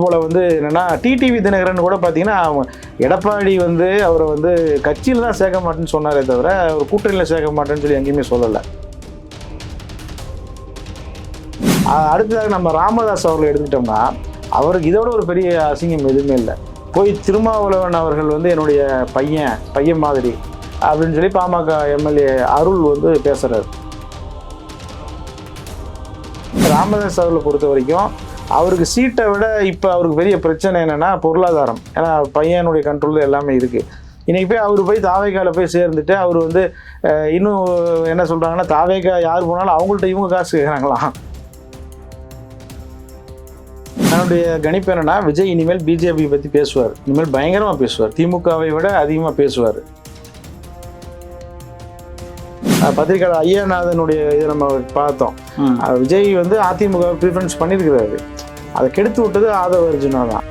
போல வந்து என்னென்னா டிடிவி தினகரன் கூட பார்த்தீங்கன்னா எடப்பாடி வந்து அவரை வந்து கட்சியில் தான் சேர்க்க மாட்டேன்னு சொன்னாரே தவிர அவர் கூட்டணியில் சேர்க்க மாட்டேன்னு சொல்லி எங்கேயுமே சொல்லலை. அடுத்ததாக நம்ம ராமதாஸ் அவர்களை எடுத்துக்கிட்டோம்னா அவருக்கு இதோட ஒரு பெரிய அசிங்கம் எதுவுமே இல்லை. போய் திருமாவளவன் அவர்கள் வந்து என்னுடைய பையன் பையன் மாதிரி அப்படின்னு சொல்லி பாமக எம்எல்ஏ அருள் வந்து பேசுகிறார் ராமதாஸ் அவர்களை பொறுத்த வரைக்கும் அவருக்கு சீட்டை விட இப்போ அவருக்கு பெரிய பிரச்சனை என்னன்னா பொருளாதாரம். ஏன்னா பையனுடைய கண்ட்ரோல் எல்லாமே இருக்கு. இன்னைக்கு போய் அவர் போய் தாவேக்கால போய் சேர்ந்துட்டு அவர் வந்து இன்னும் என்ன சொல்றாங்கன்னா தாவேக்கா யார் போனாலும் அவங்கள்ட்ட இவங்க காசு கேட்குறாங்களாம் என்னுடைய கணிப்பு என்னன்னா விஜய் இனிமேல் பிஜேபி பத்தி பேசுவார். இனிமேல் பயங்கரமா பேசுவார். திமுகவை விட அதிகமா பேசுவார். பத்திரிகையாளர் ஐயாநாதனுடைய இதை நம்ம பார்த்தோம். விஜய் வந்து அதிமுக ப்ரிஃபரன்ஸ் பண்ணியிருக்கிறாரு அதை கெடுத்து விட்டது ஆதவ அர்ஜுனா தான்.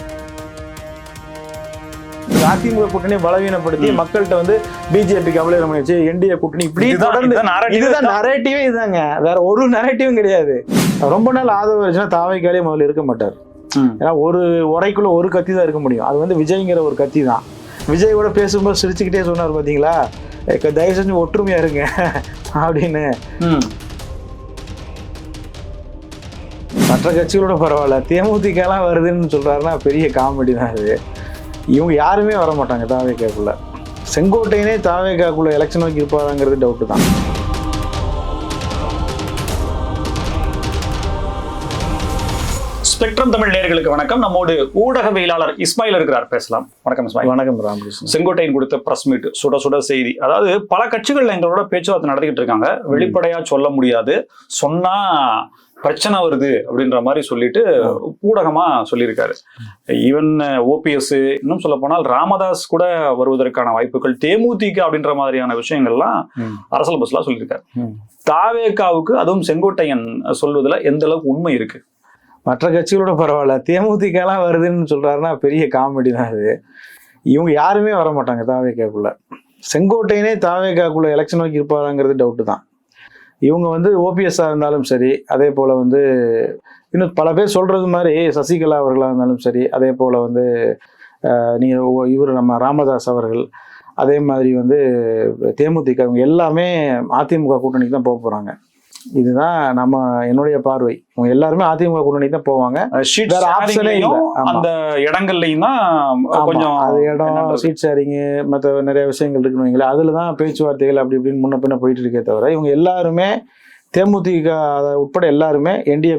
அதிமுக கூட்டணியை பலவீனப்படுத்தி மக்கள்கிட்ட வந்து பிஜேபி கவலை பண்ணிச்சு என்டிஏ கூட்டணி இப்படி தொடர்ந்து இதுதான். நரேட்டிவே இதுதாங்க. வேற ஒரு நரேட்டிவும் கிடையாது. ரொம்ப நாள் ஆதவ அர்ஜுனா தாவைக்காலே முதல்ல இருக்க மாட்டார். ஏன்னா ஒரு உரைக்குள்ள ஒரு கத்தி தான் இருக்க முடியும். அது வந்து விஜய்ங்கிற ஒரு கத்தி தான். விஜயோட பேசும்போது சிரிச்சுக்கிட்டே சொன்னார் பார்த்தீங்களா "ஏக்க, தயவு செஞ்சு ஒற்றுமையா இருங்க. அப்படின்னு. மற்ற கட்சிகளோட பரவாயில்ல. தேமுதிகலாம் வருதுன்னு சொல்றாருன்னா பெரிய காமெடி தான் இது இவங்க யாருமே வர மாட்டாங்க தாவேக்காக்குள்ள. செங்கோட்டையனே தாவேக்காக்குள்ள எலெக்ஷன் நோக்கி இருப்பாராங்கிறது டவுட்டு தான். ஸ்பெக்ட்ரம் தமிழ் நேயர்களுக்கு வணக்கம். நம்மோடு ஊடகவியலாளர் இஸ்மாயில் இருக்கிறார். பேசலாம். வணக்கம் இஸ்மாயில். வணக்கம் ராமகிருஷ்ணன். செங்கோட்டையன் கொடுத்த பிரஸ் மீட் சுட சுட செய்தி. அதாவது பல கட்சிகள் எங்களோட பேச்சுவார்த்தை நடத்திக்கிட்டு இருக்காங்க. வெளிப்படையா சொல்ல முடியாது. சொன்னா பிரச்சனை வருது அப்படின்ற மாதிரி சொல்லிட்டு ஊடகமா சொல்லியிருக்காரு. ஈவன் ஓபிஎஸ் இன்னும் சொல்ல போனால் ராமதாஸ் கூட வருவதற்கான வாய்ப்புகள் தேமுதிக அப்படின்ற மாதிரியான விஷயங்கள்லாம். அரசல் பஸ்லாம் சொல்லியிருக்காரு. ம். தாவேகாவுக்கு அதுவும் செங்கோட்டையன் சொல்வதுல எந்த அளவுக்கு உண்மை இருக்கு? மற்ற கட்சிகளோட பரவாயில்ல. தேமுதிகலாம் வருதுன்னு சொல்றாருன்னா பெரிய காமெடி தான் இது இவங்க யாருமே வர மாட்டாங்க தாவேக்காக்குள்ள. செங்கோட்டையனே தாவேக்காக்குள்ள எலெக்ஷன் நோக்கி இருப்பாராங்கிறது டவுட்டு தான். இவங்க வந்து ஓபிஎஸ்ஸாக இருந்தாலும் சரி அதே போல் வந்து இன்னும் பல பேர் சொல்கிறது மாதிரி சசிகலா அவர்களாக இருந்தாலும் சரி அதே போல் வந்து நீங்கள் இவர் நம்ம ராமதாஸ் அவர்கள் அதே மாதிரி வந்து தேமுதிக இவங்க எல்லாமே அதிமுக கூட்டணிக்கு தான் போக போகிறாங்க இதுதான் நம்ம என்னுடைய பார்வை. எல்லாருமே அதிமுக கூட்டணிக்கு தான் போவாங்க. வேற. அந்த இடங்கள்லயும் தான் கொஞ்சம் அது இடம். சீட் ஷேரிங்கு மற்ற நிறைய விஷயங்கள் இருக்குன்னு அதில் தான் பேச்சுவார்த்தைகள் அப்படி இப்படின்னு முன்ன பின்ன போயிட்டு இருக்கே தவிர இவங்க எல்லாருமே தேமுதிக உட்பட எல்லாருமே என்டிஏ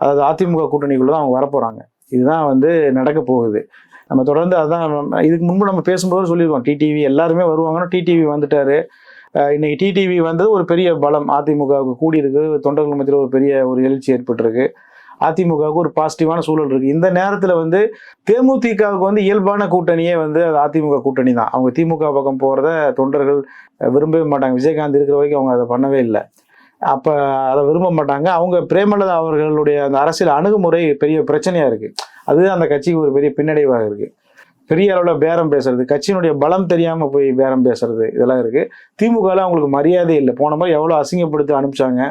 அதாவது அதிமுக கூட்டணிக்குள்ள தான் அவங்க வரப்போறாங்க. இதுதான் வந்து நடக்க போகுது. நம்ம தொடர்ந்து அதான் இதுக்கு முன்பு நம்ம பேசும்போது சொல்லியிருக்கோம். டிடிவி எல்லாருமே வருவாங்கன்னா டிடிவி வந்துட்டாரு. இன்னைக்கு டிடிவி வந்தது ஒரு பெரிய பலம். அதிமுகவுக்கு கூடியிருக்கு. தொண்டர்கள் மத்தியில் ஒரு பெரிய ஒரு எழுச்சி ஏற்பட்டிருக்கு. அதிமுகவுக்கு ஒரு பாசிட்டிவான சூழல் இருக்குது இந்த நேரத்தில் வந்து தேமுதிகவுக்கு வந்து இயல்பான கூட்டணியே வந்து அது அதிமுக கூட்டணி தான். அவங்க திமுக பக்கம் போகிறத தொண்டர்கள் விரும்பவே மாட்டாங்க. விஜயகாந்த் இருக்கிற வரைக்கும் அவங்க அதை பண்ணவே இல்லை. அப்போ அதை விரும்ப மாட்டாங்க. அவங்க பிரேமலதா அவர்களுடைய அந்த அரசியல் அணுகுமுறை பெரிய பிரச்சனையாக இருக்குது அது அந்த கட்சிக்கு ஒரு பெரிய பின்னடைவாக இருக்குது பெரிய அளவில் பேரம் பேசுறது கட்சியினுடைய பலம் தெரியாமல் போய் பேரம் பேசுறது இதெல்லாம் இருக்குது திமுகவில் அவங்களுக்கு மரியாதை இல்லை. போன மாதிரி எவ்வளோ அசிங்கப்படுத்தி அனுப்பிச்சாங்க.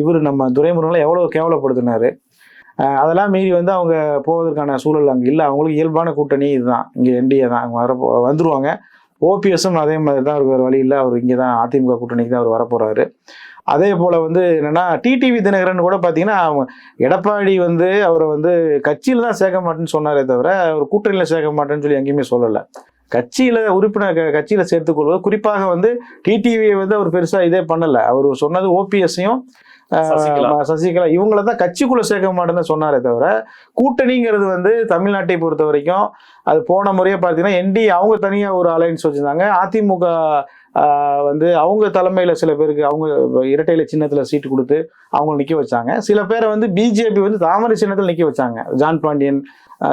இவர் நம்ம துரைமுருகனை எவ்வளோ கேவலப்படுத்தினாரு. அதெல்லாம் மீறி வந்து அவங்க போவதற்கான சூழல் அங்கே இல்லை. அவங்களுக்கு இயல்பான கூட்டணி இதுதான். இங்கே என்டிஏ தான். அவங்க வர வந்துருவாங்க. ஓபிஎஸும் அதே மாதிரி தான் அவருக்கு வேறு வழி இல்லை. அவர் இங்கே தான் அதிமுக கூட்டணிக்கு தான் அவர் வரப்போறாரு. அதே போல் வந்து என்னன்னா டிடிவி தினகரன் கூட பார்த்தீங்கன்னா எடப்பாடி வந்து அவரை வந்து கட்சியில் தான் சேர்க்க மாட்டேன்னு சொன்னாரே தவிர அவர் கூட்டணியில் சேர்க்க மாட்டேன்னு சொல்லி எங்கேயுமே சொல்லலை. கட்சியில உறுப்பினர் கட்சியில சேர்த்துக்கொள்வது குறிப்பாக வந்து டிடிவியை வந்து அவர் பெருசா இதே பண்ணல. அவர் சொன்னது ஓபிஎஸ்ஸையும் சசிகலா. இவங்கள தான் கட்சிக்குள்ள சேர்க்க மாட்டேன்னு சொன்னாரே தவிர கூட்டணிங்கிறது வந்து தமிழ்நாட்டை பொறுத்த வரைக்கும் அது போன முறையே பார்த்தீங்கன்னா என்டி அவங்க தனியா ஒரு அலைன்ஸ் வச்சிருந்தாங்க. அதிமுக வந்து அவங்க தலைமையில் சில பேருக்கு அவங்க இரட்டையில சின்னத்தில் சீட்டு கொடுத்து அவங்க நிற்க வச்சாங்க. சில பேரை வந்து பிஜேபி வந்து தாமரை சின்னத்தில் நிற்க வச்சாங்க. ஜான் பாண்டியன்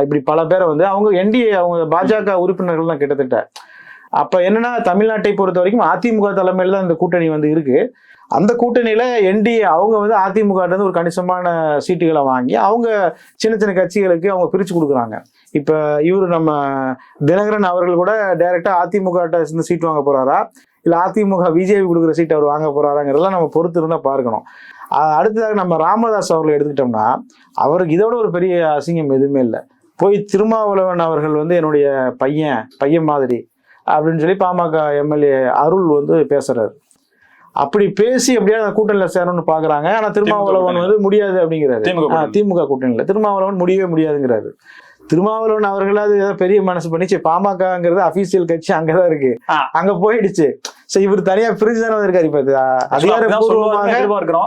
இப்படி பல பேரை வந்து அவங்க என்டிஏ அவங்க பாஜக உறுப்பினர்கள் தான் கிட்டத்தட்ட. அப்போ என்னன்னா தமிழ்நாட்டை பொறுத்த வரைக்கும் அதிமுக தலைமையில் தான் இந்த கூட்டணி வந்து இருக்கு. அந்த கூட்டணியில என்டிஏ அவங்க வந்து அதிமுக ஒரு கணிசமான சீட்டுகளை வாங்கி அவங்க சின்ன சின்ன கட்சிகளுக்கு அவங்க பிரித்து கொடுக்குறாங்க. இப்போ இவரு நம்ம தினகரன் அவர்கள் கூட டைரெக்டாக அதிமுக ட்ட இருந்து சீட் வாங்க போறாரா? இல்ல அதிமுக பிஜேபி கொடுக்குற சீட் அவர் வாங்க போறாராங்கிறதெல்லாம் நம்ம பொறுத்து இருந்தா பார்க்கணும் அடுத்ததாக நம்ம ராமதாஸ் அவர்கள் எடுத்துக்கிட்டோம்னா அவருக்கு இதோட ஒரு பெரிய அசிங்கம் எதுவுமே இல்லை. போய் திருமாவளவன் அவர்கள் வந்து என்னுடைய பையன் பையன் மாதிரி அப்படின்னு சொல்லி பாமக எம்எல்ஏ அருள் வந்து பேசுறாரு. அப்படி பேசி எப்படியாவது அந்த கூட்டணியில் சேரணும்னு பாக்குறாங்க. ஆனா திருமாவளவன். வந்து முடியாது அப்படிங்கிறாரு. திமுக கூட்டணியில். திருமாவளவன் முடியவே முடியாதுங்கிறாரு. திருமாவளவன் அவர்களாவது ஏதோ பெரிய மனசு பண்ணி சரி பாமகங்கிறது அபிஷியல் கட்சி அங்கதான் இருக்கு. அங்க போயிடுச்சு. சரி இவர் தனியா பிரிஞ்சு தானே இருக்காரு இப்ப அதிகாரப்பூர்வமாக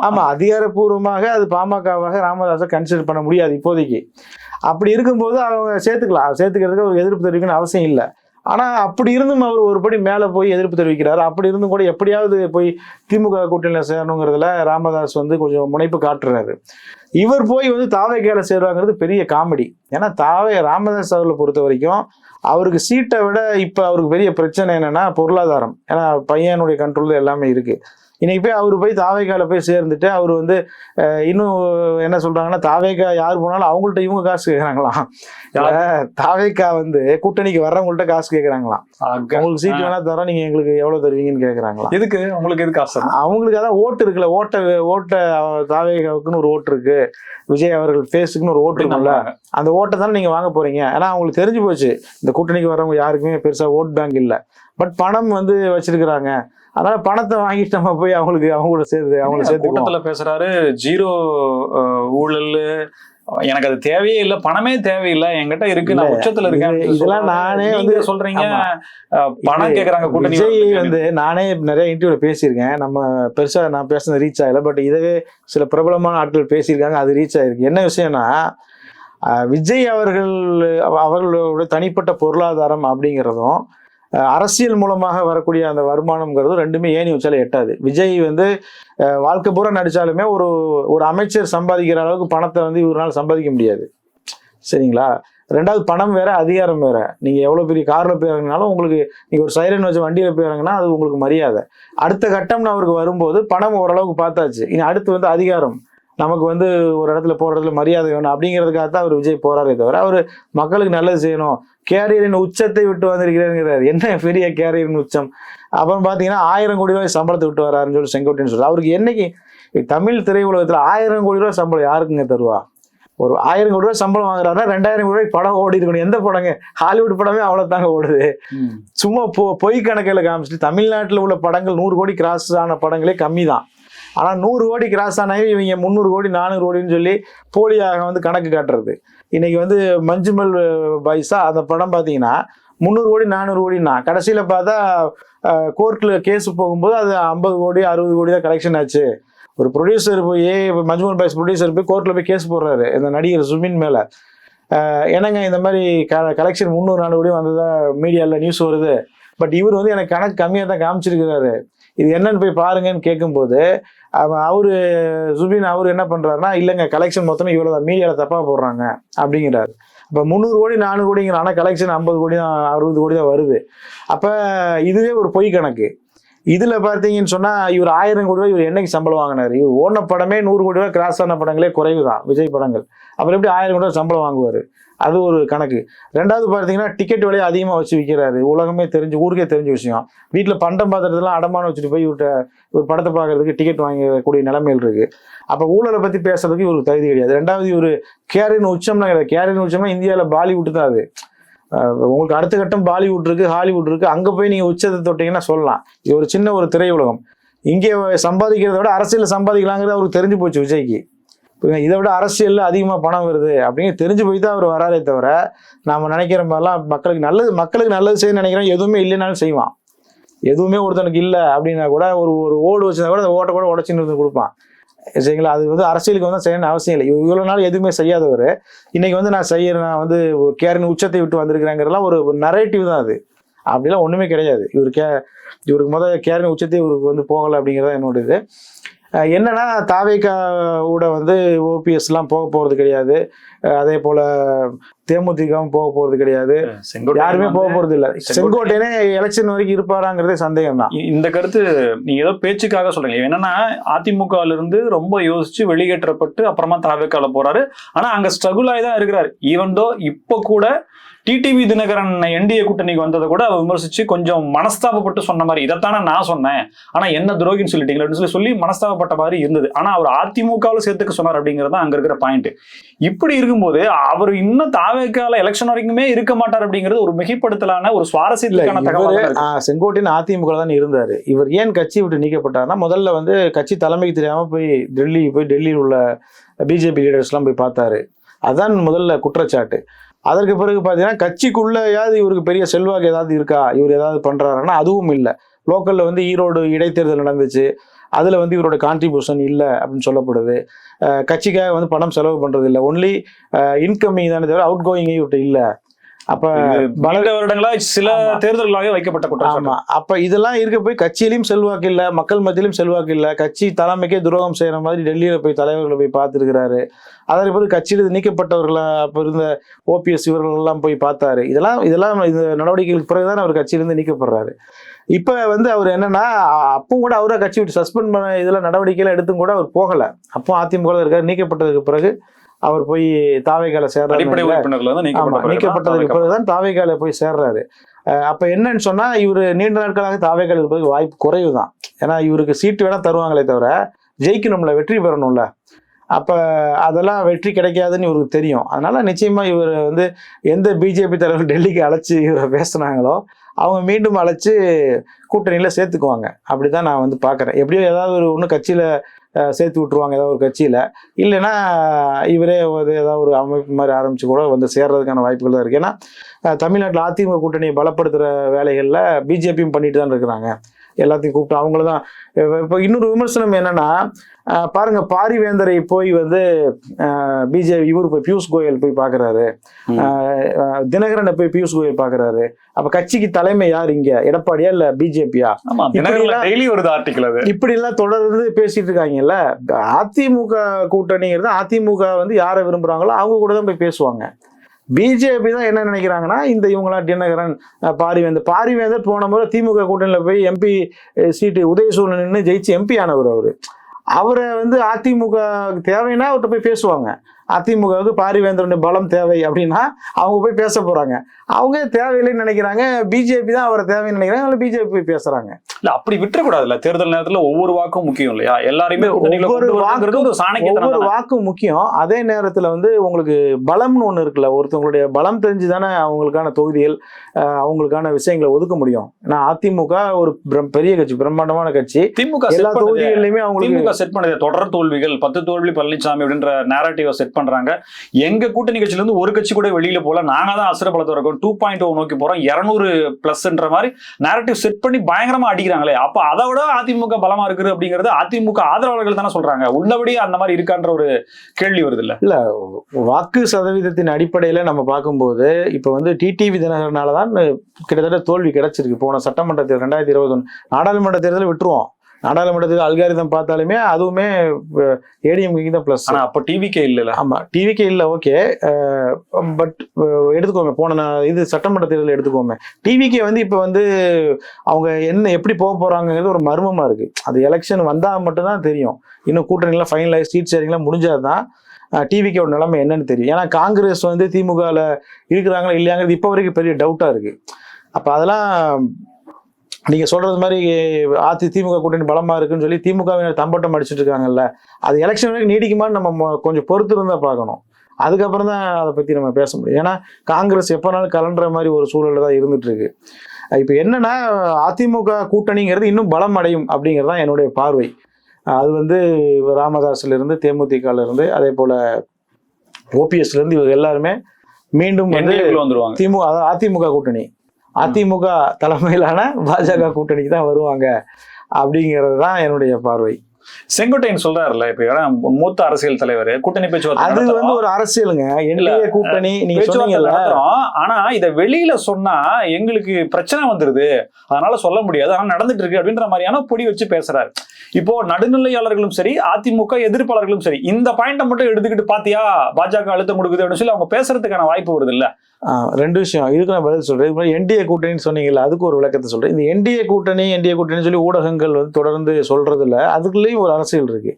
ஆமா அதிகாரப்பூர்வமாக அது பாமகவாக ராமதாஸை கன்சிடர் பண்ண முடியாது இப்போதைக்கு. அப்படி இருக்கும்போது அவங்க சேர்த்துக்கலாம். சேர்த்துக்கிறதுக்கு ஒரு எதிர்ப்பு தெரிவிக்கணும்னு அவசியம் இல்லை. ஆனா அப்படி இருந்தும் அவர் ஒரு படி மேல போய் எதிர்ப்பு தெரிவிக்கிறாரு. அப்படி இருந்தும் கூட எப்படியாவது போய் திமுக கூட்டணியில சேரணுங்கிறதுல ராமதாஸ் வந்து கொஞ்சம் முனைப்பு காட்டுறாரு. இவர் போய் வந்து தாவைக்கால சேருவாங்கிறது பெரிய காமெடி. ஏன்னா தாவை ராமதாஸ் அவர்களை பொறுத்த வரைக்கும் அவருக்கு சீட்டை விட இப்போ அவருக்கு பெரிய பிரச்சனை என்னன்னா பொருளாதாரம். ஏன்னா பையனுடைய கண்ட்ரோல் எல்லாமே இருக்கு. இன்னைக்கு போய் அவர் போய் தாவைக்கால போய் சேர்ந்துட்டு அவர் வந்து இன்னும் என்ன சொல்றாங்கன்னா தாவேக்கா யார் போனாலும் அவங்கள்ட்ட இவங்க காசு கேட்குறாங்களாம் தாவேக்கா வந்து கூட்டணிக்கு வர்றவங்கள்ட்ட காசு கேட்குறாங்களாம். உங்களுக்கு சீட் வேணா தரோம் நீங்க எங்களுக்கு எவ்வளவு தருவீங்கன்னு கேட்குறாங்களாம் எதுக்கு? உங்களுக்கு எதுக்கு ஆசை அவங்களுக்கு அதான் ஓட்டு இருக்குல்ல ஓட்ட ஓட்ட தாவேகாவுக்குன்னு ஒரு ஓட்டு இருக்கு. விஜய் அவர்கள் ஃபேஸுக்குன்னு ஒரு ஓட்டு நம்புறாங்க. அந்த ஓட்டை தானே நீங்க வாங்க போறீங்க. ஏன்னா அவங்களுக்கு தெரிஞ்சு போச்சு. இந்த கூட்டணிக்கு வரவங்க யாருக்குமே பெருசா ஓட் பேங்க் இல்ல. பட் பணம் வந்து வச்சிருக்கிறாங்க. அதனால பணத்தை வாங்கிட்டு நம்ம போய் அவங்களுக்கு அவங்களோட சேர்த்து அவங்கள சேர்த்து கூட்டத்துல பேசுறாரு ஜீரோ ஊழல் எனக்கு அது தேவையே இல்ல பணமே தேவையில்லை என்கிட்ட இருக்கு நான் உச்சத்துல இருக்கேன் இதெல்லாம். நானே வந்து- சொல்றீங்க பணம் இது கேக்குறாங்க கூட்டணி. வந்து நானே நிறைய இன்டர்வியூல பேசியிருக்கேன். நம்ம பெருசா நான் பேசுனது ரீச் ஆகல பட் இதவே சில பிரபலமான ஆட்கள் பேசியிருக்காங்க அது ரீச் ஆயிருக்கு. என்ன விஷயம்னா விஜய் அவர்கள் அவர்களோட தனிப்பட்ட பொருளாதாரம் அப்படிங்கிறதும் அரசியல் மூலமாக வரக்கூடிய அந்த வருமானம்ங்கிறது ரெண்டுமே ஏணி வச்சாலே எட்டாது. விஜய் வந்து வாழ்க்கை பூரா நடித்தாலுமே ஒரு ஒரு அமைச்சர் சம்பாதிக்கிற அளவுக்கு பணத்தை வந்து இவரால் சம்பாதிக்க முடியாது. சரிங்களா? ரெண்டாவது பணம் வேற அதிகாரம் வேற. நீங்க எவ்வளவு பெரிய கார்ல போய் இறங்கினாலும் உங்களுக்கு நீங்க ஒரு சைரன் வச்ச வண்டியில போய் இறங்கினா அது உங்களுக்கு மரியாதை. அடுத்த கட்டம்னு அவருக்கு வரும்போது பணம் ஓரளவுக்கு பார்த்தாச்சு. இனி அடுத்து வந்து அதிகாரம். நமக்கு வந்து ஒரு இடத்துல போற இடத்துல மரியாதை வேணும் அப்படிங்கிறதுக்காக தான் அவர் விஜய் போறாரே தவிர அவர் மக்களுக்கு நல்லது செய்யணும். கேரியரின் உச்சத்தை விட்டு வந்திருக்கிறாருங்கிறார் என்ன பெரிய கேரியரின் உச்சம்? அப்புறம் பாத்தீங்கன்னா ஆயிரம் கோடி ரூபாய் சம்பளத்தை விட்டு வராருன்னு சொல்லி செங்கோட்டையன் சொல்றாரு. அவருக்கு என்னைக்கு? தமிழ் திரையுலகத்துல ஆயிரம் கோடி ரூபாய் சம்பளம் யாருக்குங்க தருவா? ஒரு ஆயிரம் கோடி ரூபாய் சம்பளம் வாங்குறாருன்னா ரெண்டாயிரம் கோடி ரூபாய் படம் ஓடி இருக்கணும். எந்த படங்க? ஹாலிவுட் படமே அவ்வளவுதாங்க ஓடுது. சும்மா பொ பொய் கணக்கில் காமிச்சிட்டு தமிழ்நாட்டில் உள்ள படங்கள் நூறு கோடி கிராஸ் ஆன படங்களே கம்மி தான் ஆனால் நூறு கோடி கிராஸ் ஆனவே இவங்க முந்நூறு கோடி நானூறு கோடின்னு சொல்லி போலியாக வந்து கணக்கு காட்டுறது. இன்றைக்கி வந்து மஞ்சுமல் பைசா அந்த படம் பார்த்தீங்கன்னா முந்நூறு கோடி நானூறு கோடின்னா கடைசியில் பார்த்தா கோர்ட்டில் கேஸ் போகும்போது அது ஐம்பது கோடி அறுபது கோடி தான் கலெக்ஷன் ஆச்சு. ஒரு ப்ரொடியூசர் போய் மஞ்சுமல் பாய்ஸ் ப்ரொடியூசர் போய் கோர்ட்டில் போய் கேஸ் போடுறாரு. இந்த நடிகர் சுமின் மேலே. என்னங்க இந்த மாதிரி க கலெக்ஷன் முந்நூறு நாலு கோடி வந்ததாக மீடியாவில் நியூஸ் வருது? பட் இவர் வந்து எனக்கு கணக்கு கம்மியாக தான் காமிச்சிருக்கிறாரு. இது என்னன்னு போய் பாருங்கன்னு கேட்கும்போது அவர் அவரு சுபின் அவர் என்ன பண்றாருன்னா இல்லைங்க கலெக்ஷன் மொத்தமே இவ்வளோ தான் மீடியாவில் தப்பாக போடுறாங்க அப்படிங்கிறாரு. இப்போ முந்நூறு கோடி நானூறு கோடிங்கிற ஆனால் கலெக்ஷன் ஐம்பது கோடி தான் அறுபது கோடி தான் வருது. அப்போ இதுவே ஒரு பொய் கணக்கு. இதுல பார்த்தீங்கன்னு சொன்னா இவர் ஆயிரம் கோடி ரூபாய் இவர் என்னைக்கு சம்பளம் வாங்கினாரு? இவர் ஓன படமே நூறு கோடி ரூபாய் கிராஸ் ஆன படங்களே குறைவு தான் விஜய் படங்கள். அப்புறம் எப்படி ஆயிரம் கோடி ரூபாய் சம்பளம் வாங்குவாரு? அது ஒரு கணக்கு. ரெண்டாவது பார்த்தீங்கன்னா டிக்கெட் விலையை அதிகமாக வச்சு விற்கிறாரு உலகமே தெரிஞ்சு ஊருக்கே தெரிஞ்ச விஷயம். வீட்டில் பண்டம் பாத்திரத்தெல்லாம் அடமானம் வச்சுட்டு போய் இவர்கிட்ட ஒரு படத்தை பார்க்கறதுக்கு டிக்கெட் வாங்கக்கூடிய நிலைமையில் இருக்கு. அப்போ ஊழலை பற்றி பேசுறதுக்கு இவருக்கு தகுதி கிடையாது. ரெண்டாவது இவர் கேரின் உச்சம்னா கிடையாது. கேரின் உச்சம்னா இந்தியாவில் பாலிவுட் தான் அது. உங்களுக்கு அடுத்த கட்டம் பாலிவுட் இருக்குது ஹாலிவுட் இருக்குது அங்கே போய் நீங்கள் உச்சத்தை தொட்டிங்கன்னா சொல்லலாம். இது ஒரு சின்ன ஒரு திரையுலகம். இங்கே சம்பாதிக்கிறத விட அரசியலில் சம்பாதிக்கலாங்கிறது அவருக்கு தெரிஞ்சு போச்சு விஜய்க்கு. இதை விட அரசியலில் அதிகமாக பணம் வருது அப்படின்னு தெரிஞ்சு போய் தான் அவர் வராதே தவிர நாம் நினைக்கிற மாதிரிலாம் மக்களுக்கு நல்லது மக்களுக்கு நல்லது செய்ய நினைக்கிறோம் எதுவுமே இல்லைனாலும் செய்வான். எதுவுமே ஒருத்தனுக்கு இல்லை அப்படின்னா கூட ஒரு ஒரு ஓடு வச்சிருந்தா கூட அந்த ஓட்டை கூட உடச்சின்னு வந்து கொடுப்பான். சரிங்களா? அது வந்து அரசியலுக்கு வந்து செய்யணும் அவசியம் இல்லை. இவ- நாள் எதுவுமே செய்யாதவர். இன்னைக்கு வந்து நான் செய்யறேன் நான் வந்து கேரின் உச்சத்தை விட்டு வந்திருக்கிறேங்கிறலாம் ஒரு நரேட்டிவ் தான் அது. அப்படிலாம் ஒன்றுமே கிடையாது. இவர் கே இவருக்கு முதல் கேரின் உச்சத்தை இவருக்கு வந்து போகலை அப்படிங்கிறதா என்னோட இது என்னன்னா தாவேக்காவோட வந்து ஓபிஎஸ்லாம் போக போகிறது கிடையாது. அதே போல் தேமுதிகவும் போக போறது கிடையாது. யாருமே போக போறது இல்ல செங்கோட்டையன் எலெக்ஷன் வரைக்கும் இருப்பாராங்கிறதே சந்தேகம் தான் இந்த கருத்து நீங்க ஏதோ பேச்சுக்காக சொல்றீங்க. என்னன்னா அதிமுகல இருந்து ரொம்ப யோசிச்சு வெளியேற்றப்பட்டு அப்புறமா தாவேக்கால போறாரு. ஆனா அங்க ஸ்ட்ரகுள் ஆகி தான் இருக்கிறாரு. ஈவன் தோ இப்ப கூட டிடிவி தினகரன் என்டிஏ கூட்டணிக்கு வந்ததை கூட விமர்சிச்சு கொஞ்சம் மனஸ்தாபப்பட்டு சொன்ன மாதிரி இதைத்தானே நான் சொன்னேன். ஆனா என்ன துரோகின்னு சொல்லிட்டீங்களா அப்படின்னு சொல்லி சொல்லி மனஸ்தாபப்பட்ட மாதிரி இருந்தது. ஆனா அவர் அதிமுகவில் சேர்த்துக்க சொன்னார் அப்படிங்கிறது அங்க இருக்கிற பாயிண்ட் இப்படி இருக்கும்போது அவர் இன்னும் தாவேக்கால எலெக்ஷன் வரைக்குமே இருக்க மாட்டார் அப்படிங்கிறது ஒரு மிகைப்படுத்தலான ஒரு சுவாரஸ்யத்துக்கான தகவல் செங்கோட்டையன் அதிமுக தான் இருந்தாரு. இவர் ஏன் கட்சி விட்டு நீக்கப்பட்டார்னா முதல்ல வந்து கட்சி தலைமைக்கு தெரியாம போய் டெல்லி போய் டெல்லியில் உள்ள பிஜேபி லீடர்ஸ்லாம் போய் பார்த்தாரு. அதான் முதல்ல குற்றச்சாட்டு. அதற்கு பிறகு பார்த்தீங்கன்னா கட்சிக்குள்ளேயாவது இவருக்கு பெரிய செல்வாக்கு ஏதாவது இருக்கா? இவர் ஏதாவது பண்றாருன்னா அதுவும் இல்லை. லோக்கல்ல வந்து ஈரோடு இடைத்தேர்தல் நடந்துச்சு. அதுல வந்து இவரோட கான்ட்ரிபியூஷன் இல்லை அப்படின்னு சொல்லப்படுது. கட்சிக்காக வந்து பணம் செலவு பண்றது இல்லை. ஒன்லி இன்கமிங் தானே தவிர அவுட் கோயிங் இவர்கிட்ட இல்லை. அப்ப பல வருடங்களா சில ஆமா. தேர்தல்களாக வைக்கப்பட்ட ஆமா. அப்ப இதெல்லாம் இருக்க போய் கட்சியிலும் செல்வாக்கு இல்ல மக்கள் மத்தியிலும் செல்வாக்கு இல்ல. கட்சி தலைமைக்கே துரோகம் செய்யற மாதிரி டெல்லியில போய் தலைவர்களை போய் பார்த்துருக்கிறாரு. அதற்கு பிறகு கட்சியில் நீக்கப்பட்டவர்களா அப்ப இருந்த ஓபிஎஸ் இவர்கள் எல்லாம் போய் பார்த்தாரு. இதெல்லாம் இதெல்லாம் இந்த நடவடிக்கைகளுக்கு பிறகுதான் அவர் கட்சியிலிருந்து நீக்கப்படுறாரு. இப்ப வந்து அவர் என்னன்னா அ- அப்பவும் கூட அவரை கட்சி விட்டு சஸ்பெண்ட் பண்ண இதுல நடவடிக்கையில எடுத்தும் கூட அவர் போகல. அப்போ அதிமுக இருக்காரு. நீக்கப்பட்டதுக்கு பிறகு அவர் போய் தாவைக்கால சேர்றாரு நீக்கப்பட்டதுக்கு பிறகுதான் தாவேக்கால போய் சேர்றாரு. அப்ப என்னன்னு சொன்னா இவரு நீண்ட நாட்களாக தாவேக்கால இருப்பதுக்கு வாய்ப்பு குறைவு தான் ஏன்னா இவருக்கு சீட்டு வேணா தருவாங்களே தவிர ஜெயிக்கணும்ல வெற்றி பெறணும்ல. அப்ப அதெல்லாம் வெற்றி கிடைக்காதுன்னு இவருக்கு தெரியும். அதனால நிச்சயமா இவர் வந்து எந்த பிஜேபி தலைவர் டெல்லிக்கு அழைச்சு இவரை பேசுனாங்களோ அவங்க மீண்டும் அழைச்சி கூட்டணியில் சேர்த்துக்குவாங்க. அப்படி தான் நான் வந்து பார்க்குறேன். எப்படியோ ஏதாவது ஒரு ஒன்று கட்சியில் சேர்த்து விட்ருவாங்க ஏதாவது ஒரு கட்சியில். இல்லைன்னா இவரே ஒரு ஏதாவது ஒரு அமைப்பு மாதிரி ஆரம்பித்து கூட வந்து சேர்றதுக்கான வாய்ப்புகள் தான் இருக்கு. ஏன்னா தமிழ்நாட்டில் அதிமுக கூட்டணியை பலப்படுத்துகிற வேலைகளில் பிஜேபியும் பண்ணிட்டு தான் இருக்கிறாங்க. எல்லாத்தையும் கூப்பிட்டு அவங்கள தான் இப்போ இன்னொரு விமர்சனம் என்னென்னா பாருங்க பாரிவேந்தரை போய் வந்து பிஜேபி இவர் போய் பியூஷ் கோயல் போய் பார்க்கறாரு தினகரனை போய் பியூஷ் கோயல் பார்க்கறாரு அப்ப கட்சிக்கு தலைமை யார் இங்க? எடப்பாடியா இல்ல பிஜேபியா? டெய்லி வருது ஆர்டிக்கல் அது. இப்படி எல்லாம் தொடர்ந்து பேசிட்டு இருக்காங்கல்ல அதிமுக கூட்டணிங்கிறது அதிமுக வந்து யாரை விரும்புறாங்களோ அவங்க கூட தான் போய் பேசுவாங்க. பிஜேபி தான் என்ன நினைக்கிறாங்கன்னா இந்த இவங்களாம் தினகரன் பாரிவேந்தர். பாரிவேந்தர் போன முறை திமுக கூட்டணியில் போய் எம்பி சீட்டு உதயசூரன் நின்று ஜெயிச்சு எம்பி ஆனவர் அவரு. அவரை வந்து அதிமுக தேவைன்னா அவர்கிட்ட போய் பேசுவாங்க. அதிமுகவுக்கு பாரிவேந்தருடைய பலம் தேவை அப்படின்னா அவங்க போய் பேச போறாங்க. அவங்க தேவையில்லைன்னு நினைக்கிறாங்க. பிஜேபி தான் அவரை தேவைன்னு நினைக்கிறாங்க. பிஜேபி போய் பேசுறாங்க. இல்ல அப்படி விட்டுறக்கூடாதுல்ல. தேர்தல் நேரத்துல ஒவ்வொரு வாக்கும் முக்கியம் இல்லையா? எல்லாரையுமே கூட்டணியில ஒவ்வொரு ஒவ்வொரு. வாக்கும் முக்கியம். அதே நேரத்துல வந்து உங்களுக்கு பலம்னு ஒண்ணு இருக்குல்ல. ஒருத்தவங்களுடைய பலம் தெரிஞ்சு தானே அவங்களுக்கான தொகுதிகள் அவங்களுக்கான விஷயங்களை ஒதுக்க முடியும். ஏன்னா அதிமுக ஒரு பெரிய கட்சி பிரம்மாண்டமான கட்சி. திமுக எல்லா பண்ணது. தொகுதிகள்லயுமே அவங்களுக்கு திமுக செட் பண்ணது. தொடர் தோல்விகள் பத்து தோல்வி பழனிசாமி அப்படின்ற நேரட்டிவ செட் பண்றாங்க. எங்க கூட்டணி கட்சியில இருந்து ஒரு கட்சி கூட வெளியில போல நாங்க தான் அசுர பலத்தை இருக்கோம். டூ பாயிண்ட் oh நோக்கி போறோம். இருநூறு பிளஸ்ன்ற மாதிரி நேரட்டிவ் செட் பண்ணி பயங்கரமா அடிக்கிறாங்களே. அப்ப அதை விட அதிமுக பலமா இருக்குது அப்படிங்கிறது அதிமுக ஆதரவாளர்கள் தானே சொல்றாங்க. உள்ளபடியே அந்த மாதிரி இருக்கான்ற ஒரு கேள்வி வருது இல்ல? இல்ல வாக்கு சதவீதத்தின் அடிப்படையில நம்ம பார்க்கும்போது இப்ப வந்து டிடிவி தினகரனால தான் கிட்டத்தட்ட தோல்வி கிடைச்சிருக்கு. போன சட்டமன்ற தேர்தல் ரெண்டாயிரத்தி இருபத்தி ஒன்று நாடாளுமன்ற தேர்தலை விட்டுருவோம். நாடாளுமன்ற தேர்தல் அல்காரிதம் பார்த்தாலுமே அதுவுமே ஏடிஎம்கே தான் பிளஸ் ஆனா அப்ப டிவிக்கே இல்ல ஆமா டிவிக்கே இல்ல ஓகே பட் எடுத்துக்கோங்க போன நான் இது சட்டமன்ற தேர்தல் எடுத்துக்கோங்க. டிவிக்கே வந்து இப்ப வந்து அவங்க என்ன எப்படி போக போறாங்கிறது ஒரு மர்மமா இருக்கு. அது எலெக்ஷன் வந்தா மட்டும்தான் தெரியும். இன்னும் கூட்டணிலாம் ஃபைனலைஸ் சீட் ஷேரிங்லாம் முடிஞ்சாதான் டிவிக்கோட நிலைமை என்னன்னு தெரியும். ஏன்னா காங்கிரஸ் வந்து திமுகவில் இருக்கிறாங்களா இல்லையாங்கிறது இப்போ வரைக்கும் பெரிய டவுட்டா இருக்கு. அப்ப அதெல்லாம் நீங்க சொல்றது மாதிரி அதி திமுக கூட்டணி பலமா இருக்குன்னு சொல்லி திமுகவினர் தம்பட்டம் அடிச்சிட்டு இருக்காங்கல்ல அது எலெக்ஷன் வரைக்கும் நீடிக்குமான்னு நம்ம கொஞ்சம் பொறுத்து இருந்தா பார்க்கணும். அதுக்கப்புறம் தான் அதை பத்தி நம்ம பேச முடியும். ஏன்னா காங்கிரஸ் எப்போனாலும் கலண்டுற மாதிரி ஒரு சூழல்ல தான் இருந்துட்டு இருக்கு இப்போ என்னன்னா அதிமுக கூட்டணிங்கிறது இன்னும் பலம் அடையும் அப்படிங்கிறது தான் என்னுடைய பார்வை. அது வந்து ராமதாஸ்ல இருந்து தேமுதிகல இருந்து அதே போல ஓபிஎஸ்ல இருந்து இவங்க எல்லாருமே மீண்டும் வந்து திமுக அதிமுக கூட்டணி. அதிமுக தலைமையிலான பாஜக கூட்டணிக்கு தான் வருவாங்க அப்படிங்கிறது தான் என்னுடைய பார்வை. செங்கோட்டையன் சொல்றாருல்ல இப்ப ஏன்னா மூத்த அரசியல் தலைவர் கூட்டணி பேச்சுவார்த்தை அது. வந்து ஒரு அரசியலுங்க. என்டிஏ கூட்டணி நீங்க சொன்னீங்கல்ல. ஆனா இத வெளியில சொன்னா எங்களுக்கு பிரச்சனை வந்துருது. அதனால சொல்ல முடியாது. ஆனா நடந்துட்டு இருக்கு அப்படின்ற மாதிரியான பொடி வச்சு பேசுறாரு. இப்போ நடுநிலையாளர்களும் சரி அதிமுக எதிர்ப்பாளர்களும் சரி இந்த பாயிண்ட மட்டும் எடுத்துக்கிட்டு பாத்தியா? பாஜக அழுத்தம் கொடுக்குது அப்படின்னு சொல்லி அவங்க பேசுறதுக்கான வாய்ப்பு வருது இல்ல. ரெண்டு விஷயம். இதுக்கு நான் பதில் சொல்றேன். என்டிஏ கூட்டணின்னு சொன்னீங்கல்ல அதுக்கு ஒரு விளக்கத்தை சொல்றேன். இந்த என்டிஏ கூட்டணி என்டிஏ கூட்டணி சொல்லி ஊடகங்கள் வந்து தொடர்ந்து சொல்றது இல்ல அதுக்குள்ளேயும் ஒரு அரசியல் இருக்கு.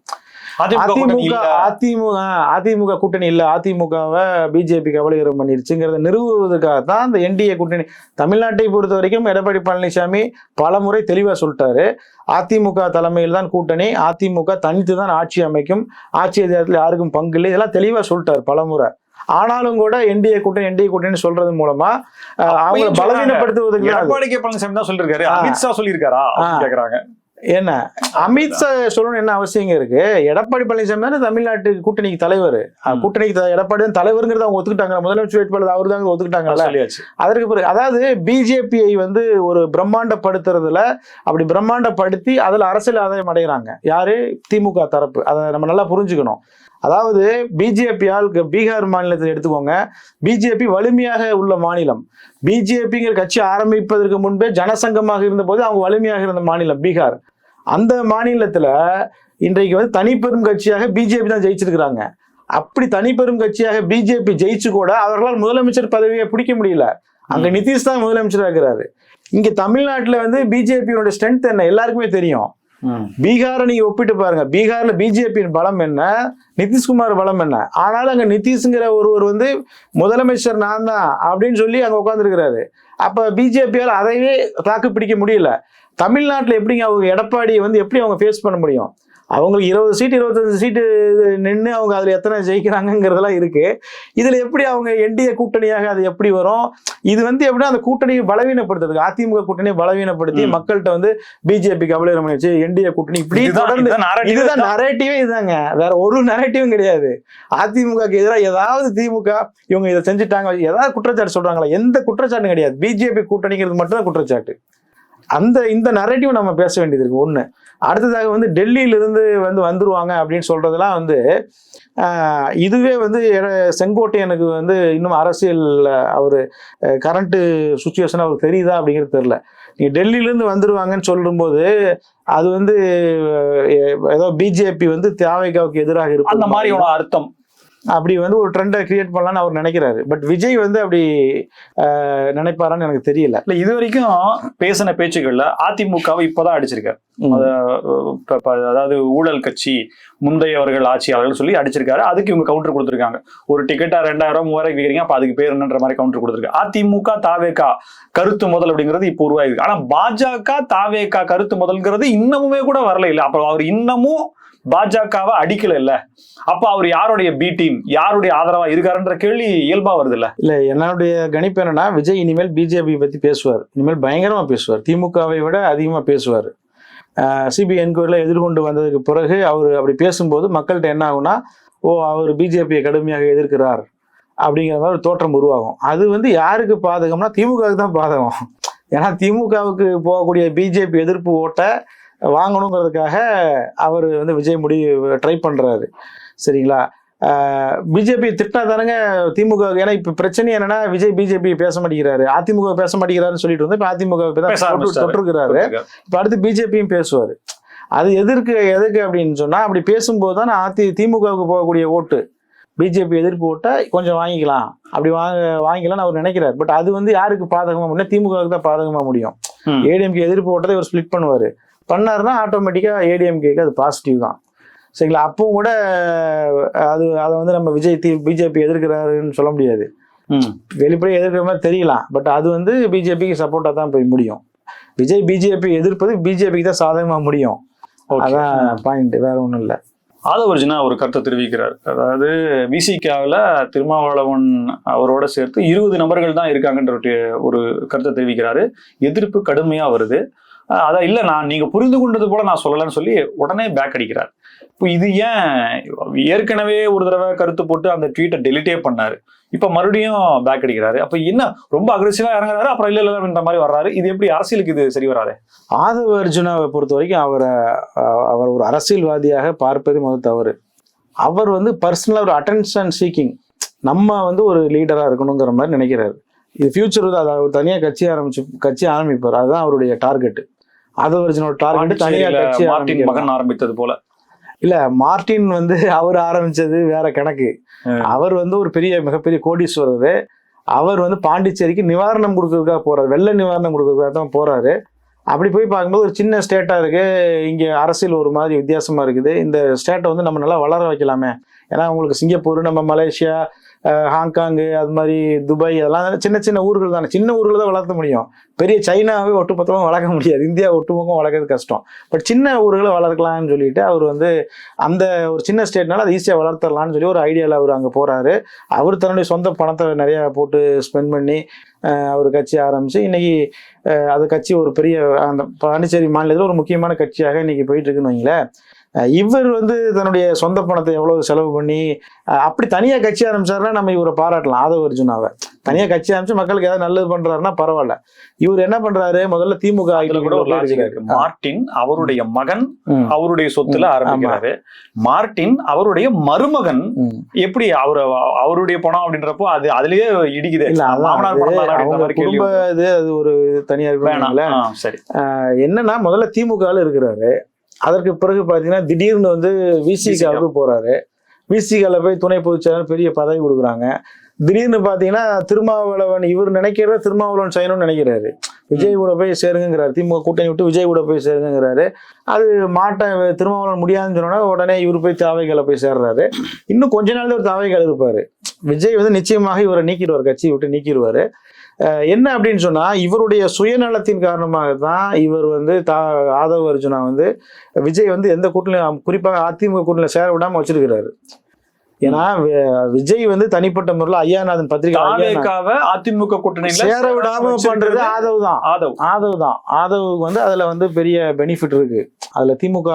அதிமுக அதிமுக. அதிமுக கூட்டணி இல்ல. அதிமுகவை பிஜேபி கபலீகரம் பண்ணிருச்சுங்கிறத நிறுவுவதற்காக தான் இந்த என்டிஏ கூட்டணி. தமிழ்நாட்டை பொறுத்த வரைக்கும் எடப்பாடி பழனிசாமி பல முறை தெளிவா சொல்லிட்டாரு. அதிமுக தலைமையில் தான் கூட்டணி. அதிமுக தனித்து தான் ஆட்சி அமைக்கும். ஆட்சி அதிகாரத்தில் யாருக்கும் பங்கு இல்லை. இதெல்லாம் தெளிவா சொல்லிட்டாரு பல முறை ஆனாலும் கூட என்டிஏ கூட்டணி என்டிஏ கூட்டணி சொல்றது மூலமா சொல்றாங்க. பலவீனப்படுத்துவதற்கு. எடப்பாடி கே பழனிசாமி தான் சொல்லிருக்காரு. அமித்ஷா சொல்லியிருக்காரா. கேக்குறாங்க. என்ன? அமித்ஷா சொல்லணும் என்ன அவசியம் இருக்கு? எடப்பாடி பழனிசாமி தானே தமிழ்நாட்டு கூட்டணிக்கு தலைவர். கூட்டணிக்கு எடப்பாடி தான் தலைவருங்கிறத அவங்க ஒத்துக்கிட்டாங்க முதலமைச்சர் வேட்பாளர் அவர் தான் ஒத்துக்கிட்டாங்கல்ல அதற்கு பிறகு அதாவது பிஜேபியை வந்து ஒரு பிரம்மாண்டப்படுத்துறதுல அப்படி பிரம்மாண்டப்படுத்தி அதுல அரசியல் ஆதாயம் அடைகிறாங்க யாரு? திமுக தரப்பு. அதை நம்ம நல்லா புரிஞ்சுக்கணும். அதாவது பிஜேபியால் பீகார் மாநிலத்தை எடுத்துக்கோங்க. பிஜேபி வலிமையாக உள்ள மாநிலம். பிஜேபிங்கிற கட்சி ஆரம்பிப்பதற்கு முன்பே ஜனசங்கமாக இருந்தபோது அவங்க வலிமையாக இருந்த மாநிலம் பீகார். அந்த மாநிலத்துல இன்றைக்கு வந்து தனிப்பெரும் கட்சியாக பிஜேபி தான் ஜெயிச்சிருக்கிறாங்க. அப்படி தனிப்பெரும் கட்சியாக பிஜேபி ஜெயிச்சு கூட அவர்களால் முதலமைச்சர் பதவியை பிடிக்க முடியல. அங்க நிதிஷ் தான் முதலமைச்சராக இருக்கிறாரு. இங்க தமிழ்நாட்டுல வந்து பிஜேபியோட ஸ்ட்ரென்த் என்ன? எல்லாருக்குமே தெரியும். பீகாரை நீங்க ஒப்பிட்டு பாருங்க. பீகார்ல பிஜேபியின் பலம் என்ன? நிதிஷ்குமார் பலம் என்ன? ஆனாலும் அங்க நிதிஷ்ங்கிற ஒருவர் வந்து முதலமைச்சர் நான் தான் அப்படின்னு சொல்லி அங்க உட்காந்துருக்கிறாரு அப்ப பிஜேபியால் அதையே தாக்கு பிடிக்க முடியல. தமிழ்நாட்டில் எப்படிங்க அவங்க எடப்பாடியை வந்து எப்படி அவங்க ஃபேஸ் பண்ண முடியும்? அவங்களுக்கு இருபது சீட் இருபத்தஞ்சு சீட்டு நின்று அவங்க அதில் எத்தனை ஜெயிக்கிறாங்கங்கிறதெல்லாம் இருக்கு. இதில் எப்படி அவங்க என்டிஏ கூட்டணியாக அது எப்படி வரும்? இது வந்து எப்படின்னா அந்த கூட்டணியை பலவீனப்படுத்துறதுக்கு அதிமுக கூட்டணியை பலவீனப்படுத்தி. மக்கள்கிட்ட வந்து பிஜேபி கபலீகரம் பண்ணி வச்சு என்டிஏ கூட்டணி இப்படி தொடர்ந்து இதுதான் நரேட்டிவே இதுதாங்க. வேற ஒரு நரேட்டிவும் கிடையாது. அதிமுகக்கு எதிராக ஏதாவது திமுக இவங்க இதை செஞ்சுட்டாங்க ஏதாவது குற்றச்சாட்டு சொல்றாங்களா? எந்த குற்றச்சாட்டும் கிடையாது. பிஜேபி கூட்டணிங்கிறது மட்டும்தான் குற்றச்சாட்டு. அந்த இந்த நரேட்டிவ் நம்ம பேச வேண்டியது இருக்கு. ஒண்ணு அடுத்ததாக வந்து டெல்லியிலிருந்து வந்து வந்துருவாங்க அப்படின்னு சொல்றதெல்லாம் வந்து இதுவே வந்து செங்கோட்டையனுக்கு வந்து இன்னும் அரசியல் அவர் கரண்ட் சுச்சுவேஷன் அவருக்கு தெரியுதா அப்படிங்கிறது தெரியல. நீங்க டெல்லியிலேருந்து வந்துருவாங்கன்னு சொல்லும்போது அது வந்து ஏதோ பிஜேபி வந்து தியாவைக்காவுக்கு எதிராக அந்த இருக்கும். மாதிரி ஒரு அர்த்தம். அப்படி வந்து ஒரு ட்ரெண்டை கிரியேட் பண்ணலாம்னு அவர் நினைக்கிறாரு. பட் விஜய் வந்து அப்படி நினைப்பாரான்னு எனக்கு தெரியல. இல்ல இது வரைக்கும் பேசின பேச்சுக்கள்ல அதிமுகவை இப்பதான் அடிச்சிருக்காரு. அதாவது ஊழல் கட்சி முந்தையவர்கள் ஆட்சியாளர்கள் சொல்லி அடிச்சிருக்காரு. அதுக்கு இவங்க கவுண்டர் கொடுத்திருக்காங்க. ஒரு டிக்கெட்டா ரெண்டாயிரம் மூவாயிரம் விற்கிறீங்க அப்ப அதுக்கு பேர் என்னன்ற மாதிரி கவுண்டர் கொடுத்திருக்காங்க அதிமுக தாவேகா கருத்து முதல் அப்படிங்கிறது இப்போ உருவாயிருக்கு. ஆனா பாஜக தாவேகா கருத்து முதல்ங்கிறது இன்னமுமே கூட வரல இல்ல. அப்ப அவர் இன்னமும் பாஜகவை அடிக்கல இல்ல. அப்ப அவர் யாருடைய பி டீம் யாருடைய ஆதரவா இருக்காருன்ற கேள்வி இயல்பா வருது இல்ல இல்ல என்னுடைய கணிப்பு என்னன்னா விஜய் இனிமேல் பிஜேபி பத்தி பேசுவார். இனிமேல் பயங்கரமா பேசுவார். திமுகவை விட அதிகமா பேசுவார். சிபிஐ என்கொயரியில் எதிர்கொண்டு வந்ததுக்கு பிறகு அவர் அப்படி பேசும்போது மக்கள்கிட்ட என்ன ஆகும்னா ஓ அவர் பிஜேபியை கடுமையாக எதிர்க்கிறார். அப்படிங்கிற மாதிரி ஒரு தோற்றம் உருவாகும். அது வந்து யாருக்கு பாதகம்னா திமுகவுக்கு தான் பாதகம். ஏன்னா திமுகவுக்கு போகக்கூடிய பிஜேபி எதிர்ப்பு ஓட்டை வாங்கணுங்கிறதுக்காக அவர் வந்து விஜய் முடி ட்ரை பண்றாரு. சரிங்களா? பிஜேபி திட்டினா தானங்க திமுக ஏன்னா இப்ப பிரச்சனை என்னன்னா விஜய் பிஜேபி பேச மாட்டேங்கிறாரு. அதிமுக பேச மாட்டேங்கிறாருன்னு சொல்லிட்டு வந்து இப்ப அதிமுக. தொற்றுக்கிறாரு இப்ப அடுத்து பிஜேபியும் பேசுவாரு. அது எதற்கு எதுக்கு அப்படின்னு சொன்னா அப்படி பேசும்போது தான் அதி திமுகவுக்கு போகக்கூடிய ஓட்டு. பிஜேபி எதிர்ப்பு ஓட்டை கொஞ்சம் வாங்கிக்கலாம். அப்படி வாங்க வாங்கிக்கலாம்னு அவர் நினைக்கிறார். பட் அது வந்து யாருக்கு பாதகமா முடியும்? திமுகவுக்கு தான் பாதகமா முடியும். ஏடிஎம்கே எதிர்ப்பு ஓட்டத்தை இவர் ஸ்ப்ளிட் பண்ணுவாரு. பண்ணாருன்னா ஆட்டோமேட்டிக்கா ஏடிஎம்கேக்கு அது பாசிட்டிவ் தான். சரிங்களா? அப்பவும் கூட அது அதை வந்து நம்ம விஜய் தி பிஜேபி எதிர்க்கிறாருன்னு சொல்ல முடியாது. ம். வெளிப்படையாக எதிர்க்கிற மாதிரி தெரியலாம். பட் அது வந்து பிஜேபிக்கு சப்போர்ட்டாக தான் போய் முடியும். விஜய் பிஜேபி எதிர்ப்பது பிஜேபிக்கு தான் சாதகமாக முடியும். அதான் பாயிண்ட் வேற ஒன்றும் இல்லை. ஆதவர்ஜுனா ஒரு கருத்தை தெரிவிக்கிறார். அதாவது விசிகாவில் திருமாவளவன் அவரோட சேர்த்து இருபது நபர்கள் தான் இருக்காங்கன்ற ஒரு- கருத்தை தெரிவிக்கிறாரு. எதிர்ப்பு கடுமையா வருது. அதான் இல்லை நான் நீங்கள் புரிந்து கொண்டது போல நான் சொல்லலைன்னு சொல்லி உடனே பேக் அடிக்கிறார். இப்போ இது ஏன் ஏற்கனவே ஒரு தடவை கருத்து போட்டு அந்த ட்வீட்டை டெலிட்டே பண்ணார். இப்போ மறுபடியும் பேக் அடிக்கிறாரு. அப்போ என்ன ரொம்ப அக்ரெசிவாக இறங்குறாரு அப்புறம் இல்லை இல்லை அப்படின்ற மாதிரி வர்றாரு. இது எப்படி அரசியலுக்கு இது சரி வராது? ஆதவ அர்ஜுனாவை பொறுத்த வரைக்கும் அவரை அவர் ஒரு அரசியல்வாதியாக பார்ப்பது முதல் தவறு. அவர் வந்து பர்சனலாக ஒரு அட்டென்ஷன் சீக்கிங் நம்ம வந்து ஒரு லீடராக இருக்கணுங்கிற மாதிரி நினைக்கிறாரு. இது ஃபியூச்சர் வந்து அதை அவர் தனியாக கட்சி ஆரம்பிச்சு கட்சி ஆரம்பிப்பார். அதுதான் அவருடைய டார்கெட்டு ஆதவ அர்ஜுனோட டார்கெட் பாண்டிச்சேரியில கட்சி ஆரம்பிக்கிறது. மகன் ஆரம்பித்தது போல. இல்ல மார்ட்டின் வந்து அவர் ஆரம்பிச்சது வேற கணக்கு. அவர் வந்து ஒரு பெரிய மிகப்பெரிய கோடீஸ்வரர். அவர் வந்து பாண்டிச்சேரிக்கு நிவாரணம் கொடுக்கறதுக்காக போறாரு. வெள்ள நிவாரணம் கொடுக்கறதுக்காக தான் போறாரு. அப்படி போய் பார்க்கும்போது ஒரு சின்ன ஸ்டேட்டா இருக்கு. இங்க அரசியல் ஒரு மாதிரி வித்தியாசமா இருக்குது. இந்த ஸ்டேட்டை வந்து நம்ம நல்லா வளர வைக்கலாமே. ஏன்னா உங்களுக்கு சிங்கப்பூர் நம்ம மலேசியா ஹாங்காங்கு அது மாதிரி துபாய் அதெல்லாம் சின்ன சின்ன ஊர்கள் தானே. சின்ன ஊர்ல தான் வளர்த்த முடியும். பெரிய சைனாவே ஒட்டுமொத்தமாக வளர்க்க முடியாது. இந்தியா ஒட்டுமொத்தமாக வளர்க்கறது கஷ்டம். பட் சின்ன ஊர்களை வளர்க்கலாம்னு சொல்லிட்டு அவர் வந்து அந்த ஒரு சின்ன ஸ்டேட்னால அதை ஈஸியாக வளர்த்துடலாம்னு சொல்லி ஒரு ஐடியாவில் அவர் அங்கே போகிறாரு அவர் தன்னுடைய சொந்த பணத்தை நிறையா போட்டு ஸ்பெண்ட் பண்ணி அவர் கட்சி ஆரம்பித்து இன்றைக்கி அது கட்சி ஒரு பெரிய அந்த பாண்டிச்சேரி மாநிலத்தில் ஒரு முக்கியமான கட்சியாக இன்றைக்கி போயிட்டுருக்குன்னு வைங்களேன். இவர் வந்து தன்னுடைய சொந்த பணத்தை எவ்வளவு செலவு பண்ணி அப்படி தனியாக கட்சி ஆரம்பிச்சாருன்னா நம்ம இவரை பாராட்டலாம் ஆதவ அர்ஜுனாவை. தனியாக கட்சி ஆரம்பிச்சு மக்களுக்கு ஏதாவது நல்லது பண்றாருன்னா பரவாயில்ல. இவர் என்ன பண்றாரு? முதல்ல திமுக மார்ட்டின் அவருடைய மகன் அவருடைய சொத்துல ஆரம்பிக்கிறாரு. மார்ட்டின் அவருடைய மருமகன். எப்படி அவர் அவருடைய பணம் அப்படின்றப்போ அது அதுலயே இடிக்குது. குடும்ப இது அது ஒரு தனியா ஆ, சரி. என்னன்னா முதல்ல திமுகவில் இருக்கிறாரு. அதற்கு பிறகு பாத்தீங்கன்னா திடீர்னு வந்து விசிகாவுக்கு போறாரு. விசிகால போய் துணை பொதுச் செயலாளர் பெரிய பதவி கொடுக்குறாங்க. திடீர்னு பாத்தீங்கன்னா திருமாவளவன் இவர் நினைக்கிறத திருமாவளவன் செய்யணும்னு நினைக்கிறாரு. விஜய் கூட போய் சேருங்கிறாரு. திமுக கூட்டணி விட்டு விஜய் கூட போய் சேருங்கிறாரு. அது மாட்ட திருமாவளவன் முடியாதுன்னு சொன்னோன்னா உடனே இவர் போய் தாவைகளை போய் சேர்றாரு. இன்னும் கொஞ்ச நாள் ஒரு தாவைகள் இருப்பாரு. விஜய் வந்து நிச்சயமாக இவரை நீக்கிடுவார். கட்சியை விட்டு நீக்கிடுவாரு. என்ன அப்படின்னு சொன்னா இவருடைய சுயநலத்தின் காரணமாக தான் இவர் வந்து தா ஆதவ அர்ஜுனா வந்து விஜய் வந்து எந்த கூட்டணியும் குறிப்பாக அதிமுக கூட்டணியில் சேர விடாம வச்சிருக்கிறாரு. ஏன்னா விஜய் வந்து தனிப்பட்ட முறையில் ஐயாநாதன் பத்திரிகை அதிமுக கூட்டணியில சேர விடாம பண்றது ஆதவ் தான். ஆதவ் ஆதவ் தான். ஆதவுக்கு வந்து அதுல வந்து பெரிய பெனிஃபிட் இருக்கு. அதுல திமுக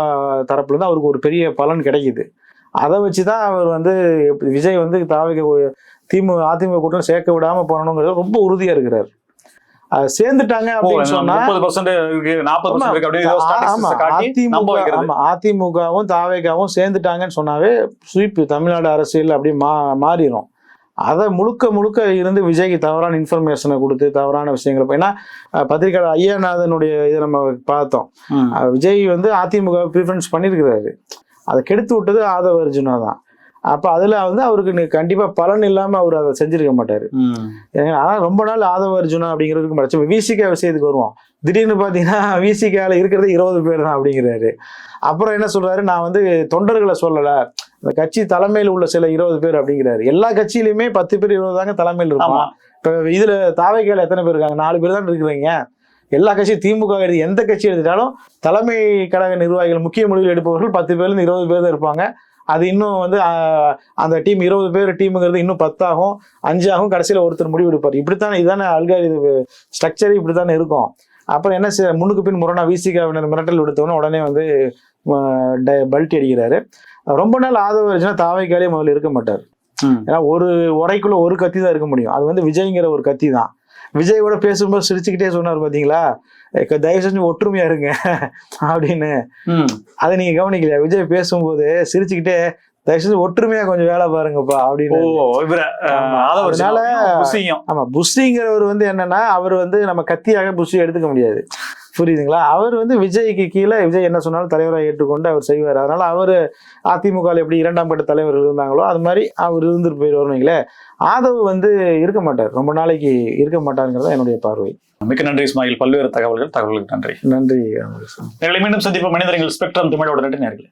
தரப்புல இருந்து அவருக்கு ஒரு பெரிய பலன் கிடைக்குது. அதை வச்சு தான் அவர் வந்து விஜய் வந்து தாவிக திமுக அதிமுக கூட்டம் சேர்க்க விடாம பண்ணணுங்கிறது ரொம்ப உறுதியா இருக்கிறார். அது சேர்ந்துட்டாங்க அப்படின்னு சொன்னா அதிமுகவும் தாவேகாவும் சேர்ந்துட்டாங்கன்னு சொன்னாவே ஸ்வீப் தமிழ்நாடு அரசியல் அப்படி மா மாறிடும் அதை முழுக்க முழுக்க இருந்து விஜய்க்கு தவறான இன்ஃபர்மேஷனை கொடுத்து தவறான விஷயங்களை ஏன்னா அஹ், பத்திரிக்கையாளர் ஐயநாதனுடைய இதை நம்ம பார்த்தோம். விஜய் வந்து அதிமுக ப்ரிஃபரன்ஸ் பண்ணியிருக்கிறாரு. அதை கெடுத்து விட்டது ஆதவ அர்ஜுனா தான். அப்போ அதில் வந்து அவருக்கு நி- கண்டிப்பா பலன் இல்லாமல் அவர் அதை செஞ்சிருக்க மாட்டார். ஆனால் ரொம்ப நாள் ஆதவ அர்ஜுனா அப்படிங்கிறதுக்கு மறைச்சு விசிகா விஷயத்துக்கு வருவோம். திடீர்னு பார்த்தீங்கன்னா விசிகால இருக்கிறது இருபது பேர் தான் அப்படிங்கிறாரு. அப்புறம் என்ன சொல்றாரு? நான் வந்து தொண்டர்களை சொல்லலை. இந்த கட்சி தலைமையில் உள்ள சில இருபது பேர் அப்படிங்கிறாரு. எல்லா கட்சியிலுமே பத்து பேர் இருபது தாங்க தலைமையில் இருப்பான். இப்போ இதுல தாவைக்கால எத்தனை பேர் இருக்காங்க? நாலு பேர் தான் இருக்கிறீங்க. எல்லா கட்சியும் திமுக எடுத்து எந்த கட்சி எடுத்துட்டாலும் தலைமை கழக நிர்வாகிகள் முக்கிய முடிவுகள் எடுப்பவர்கள் பத்து பேர்லேருந்து இருபது பேர் தான் இருப்பாங்க. அது இன்னும் வந்து அந்த டீம் இருபது பேர் டீமுங்கிறது இன்னும் பத்தாகும் அஞ்சாகும் கடைசியில் ஒருத்தர் முடிவு எடுப்பார். இப்படித்தானே இதுதானே அல்காரி ஸ்ட்ரக்சர் இப்படித்தானே இருக்கும். அப்புறம் என்ன செய்ய முன்னுக்கு பின் முரணா விசிகாவினர் மிரட்டல் விடுத்தவொடனே உடனே வந்து பல்ட்டி அடிக்கிறாரு. ரொம்ப நாள் ஆதவ அர்ஜுனா தாவைக்காலே முதல்ல இருக்க மாட்டார். ஏன்னா ஒரு உரைக்குள்ள ஒரு கத்தி தான் இருக்க முடியும். அது வந்து விஜய்ங்கிற ஒரு கத்தி தான் விஜயோட பேசும்போது சிரிச்சுக்கிட்டே சொன்னார் பாத்தீங்களா? "ஏக்க, தயவு செஞ்சு ஒற்றுமையா இருங்க. அப்படின்னு. அதை நீங்க கவனிக்கலையா? விஜய் பேசும்போது சிரிச்சுக்கிட்டே தயவு செஞ்சு ஒற்றுமையா கொஞ்சம் வேலை பாருங்கப்பா அப்படின்னு. ஆமா. புஷ்டிங்கிறவர் வந்து என்னன்னா அவர் வந்து நம்ம கத்தியாக புஷ்டி எடுத்துக்க முடியாது. புரியுதுங்களா? அவர் வந்து விஜய்க்கு கீழே விஜய் என்ன சொன்னாலும் தலைவராக ஏற்றுக்கொண்டு அவர் செய்வார். அதனால அவர் அதிமுக எப்படி இரண்டாம் கட்ட தலைவர்கள் இருந்தாங்களோ அது மாதிரி அவர் இருந்துட்டு போயிடுவார்னு வைங்களேன். ஆதவ் வந்து இருக்க மாட்டார். ரொம்ப நாளைக்கு இருக்க மாட்டாருங்கிறது என்னுடைய பார்வை. மிக்க நன்றி இஸ்மாயில். பல்வேறு தகவல்கள் தகவலுக்கு நன்றி. நன்றி மீண்டும் சந்திப்போம். மனிதர்கள் ஸ்பெக்ட்ரம் தமிழோட நன்றி நேர்களே.